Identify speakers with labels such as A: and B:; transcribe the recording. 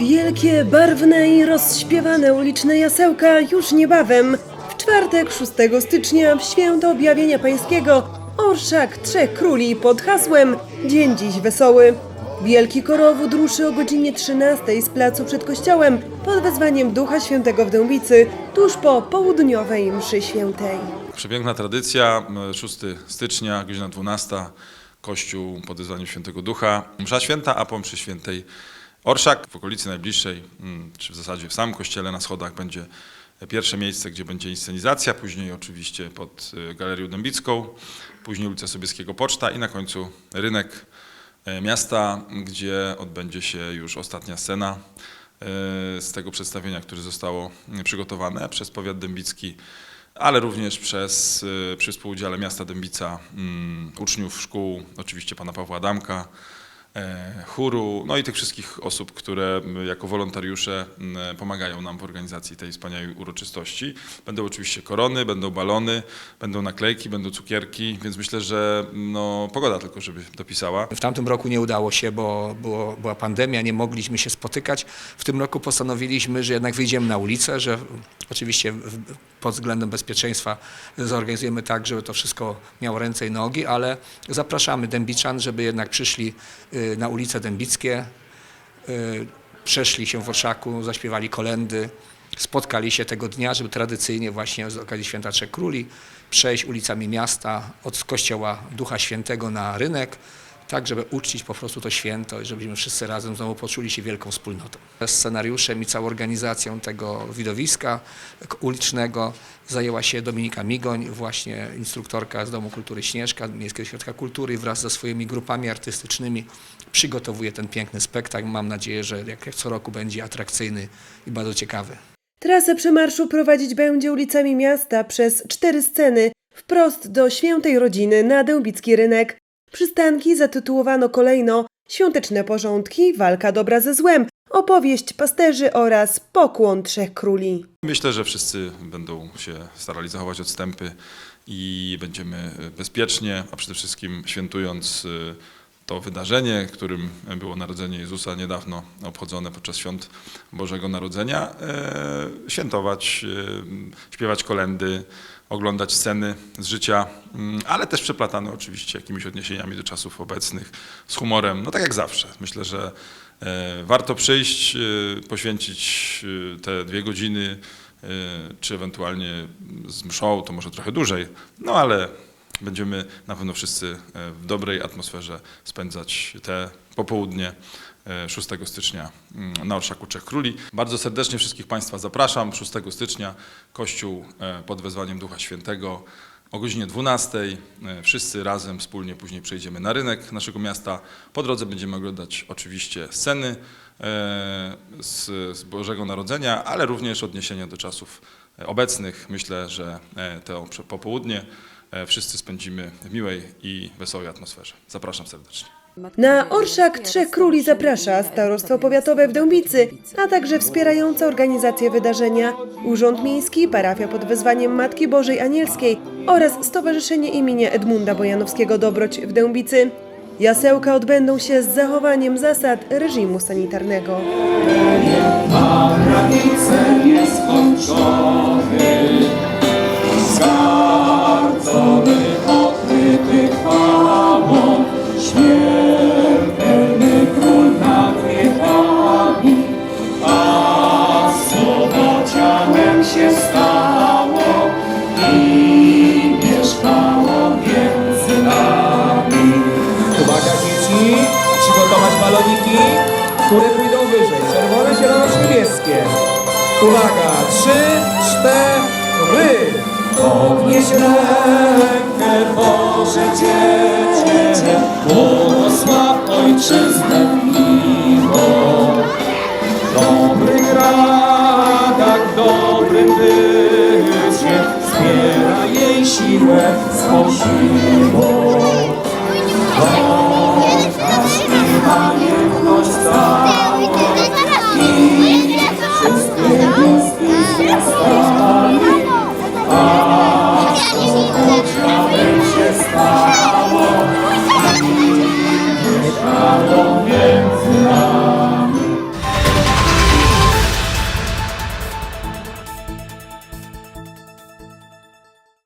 A: Wielkie, barwne i rozśpiewane uliczne jasełka już niebawem. W czwartek 6 stycznia w święto objawienia pańskiego Orszak Trzech Króli pod hasłem Dzień dziś wesoły. Wielki korowód ruszy o godzinie 13 z placu przed kościołem pod wezwaniem Ducha Świętego w Dębicy tuż po południowej mszy świętej.
B: Przepiękna tradycja, m, 6 stycznia, godzina 12, Kościół pod wezwaniem Świętego Ducha, msza święta, a po mszy świętej Orszak w okolicy najbliższej, mm, czy w zasadzie w samym kościele na schodach będzie pierwsze miejsce, gdzie będzie inscenizacja, później oczywiście pod y, Galerią Dębicką, później ulica Sobieskiego Poczta i na końcu rynek e, miasta, gdzie odbędzie się już ostatnia scena e, z tego przedstawienia, które zostało mm, przygotowane przez powiat dębicki, ale również przez, y, przy współudziale miasta Dębica, mm, uczniów szkół, oczywiście pana Pawła Adamka, chóru, no i tych wszystkich osób, które jako wolontariusze m, pomagają nam w organizacji tej wspaniałej uroczystości. Będą oczywiście korony, będą balony, będą naklejki, będą cukierki, więc myślę, że no, pogoda tylko, żeby dopisała.
C: W tamtym roku nie udało się, bo było, była pandemia, nie mogliśmy się spotykać. W tym roku postanowiliśmy, że jednak wyjdziemy na ulicę, że oczywiście pod względem bezpieczeństwa zorganizujemy tak, żeby to wszystko miało ręce i nogi, ale zapraszamy Dębiczan, żeby jednak przyszli y, na ulice Dębickie, y, przeszli się w Orszaku, zaśpiewali kolendy, spotkali się tego dnia, żeby tradycyjnie właśnie z okazji Święta Trzech Króli przejść ulicami miasta od kościoła Ducha Świętego na rynek, tak żeby uczcić po prostu to święto i żebyśmy wszyscy razem znowu poczuli się wielką wspólnotą. Scenariuszem i całą organizacją tego widowiska ulicznego zajęła się Dominika Migoń, właśnie instruktorka z Domu Kultury Śnieżka, Miejskiego Ośrodka Kultury wraz ze swoimi grupami artystycznymi przygotowuje ten piękny spektakl. Mam nadzieję, że jak co roku będzie atrakcyjny i bardzo ciekawy.
A: Trasę przemarszu prowadzić będzie ulicami miasta przez cztery sceny wprost do świętej rodziny na Dębicki Rynek. Przystanki zatytułowano kolejno Świąteczne porządki, walka dobra ze złem, opowieść pasterzy oraz pokłon trzech króli.
B: Myślę, że wszyscy będą się starali zachować odstępy i będziemy bezpiecznie, a przede wszystkim świętując y, to wydarzenie, którym było Narodzenie Jezusa niedawno obchodzone podczas świąt Bożego Narodzenia, e, świętować, e, śpiewać kolendy, oglądać sceny z życia, mm, ale też przeplatane oczywiście jakimiś odniesieniami do czasów obecnych, z humorem, no tak jak zawsze. Myślę, że e, warto przyjść, poświęcić te dwie godziny, czy ewentualnie z mszą, to może trochę dłużej, no ale będziemy na pewno wszyscy e, w dobrej atmosferze spędzać te popołudnie e, 6 stycznia mm, na Orszaku Trzech Króli. Bardzo serdecznie wszystkich Państwa zapraszam. 6 stycznia Kościół e, pod wezwaniem Ducha Świętego o godzinie 12. E, Wszyscy razem, wspólnie później przejdziemy na rynek naszego miasta. Po drodze będziemy oglądać oczywiście sceny e, z, z Bożego Narodzenia, ale również odniesienia do czasów e, obecnych. Myślę, że e, to popołudnie e, wszyscy spędzimy w miłej i wesołej atmosferze. Zapraszam serdecznie.
A: Na Orszak Trzech Króli zaprasza Starostwo Powiatowe w Dębicy, a także wspierające organizację wydarzenia Urząd Miejski, Parafia pod wezwaniem Matki Bożej Anielskiej oraz Stowarzyszenie imienia Edmunda Bojanowskiego Dobroć w Dębicy. Jasełka odbędą się z zachowaniem zasad reżimu sanitarnego.
D: granice nieskończony,
E: które pójdą wyżej. Czerwone, zielone czy niebieskie? Uwaga, trzy, cztery.
D: Podnieś rękę, Boże dziecię, błogosław ojczyznę miło. Dobrych radach, dobrym bycie, zbiera jej siłę z posiłą.